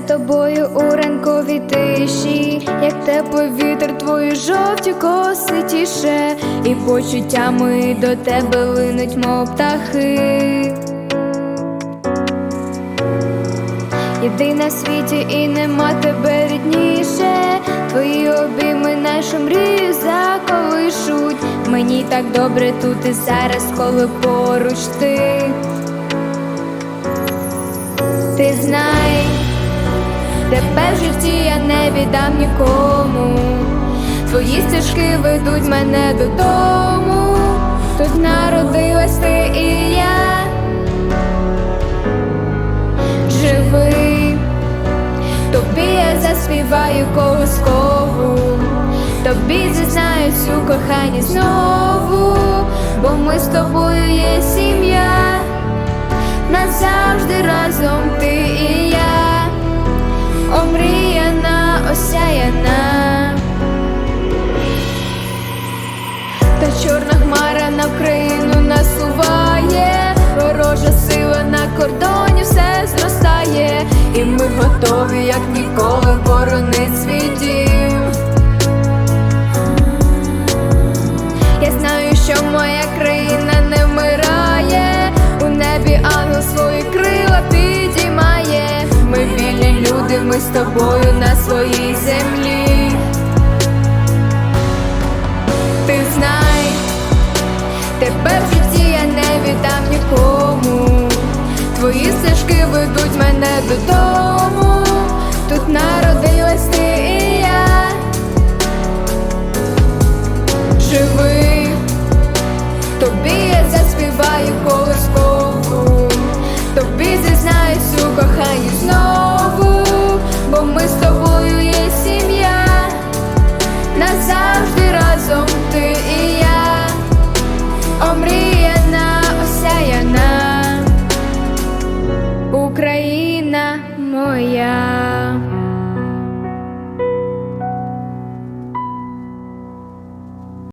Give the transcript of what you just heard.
тобою у ранковій тиші, як теплий вітер, твої жовті коси тіше, і почуттями до тебе линуть, мов птахи. Єди на світі і нема тебе рідніше. Твої обійми нашу мрію заколишуть. Мені так добре тут і зараз, коли поруч ти. Ти знай, тебе в житті я не віддам нікому. Твої стежки ведуть мене додому. Тут народилась ти і я. Живи, тобі я заспіваю колоскову, тобі зізнаюсь у коханні знову, бо ми з тобою є сім'я, назавжди разом Та чорна хмара на Україну насуває, ворожа сила на кордоні все зростає, і ми готові, як ніколи, боронить свій дім. Я знаю, що моя країна не вмирає, у небі ангел свої крила підіймає. Ми вільні люди, ми з тобою на своїй землі. Народилась ти і я. Живи, тобі я заспіваю колоскову, тобі зізнаюсь у коханні бо ми з тобою є сім'я назавжди ти і я, омріяна, осяяна, Україна моя.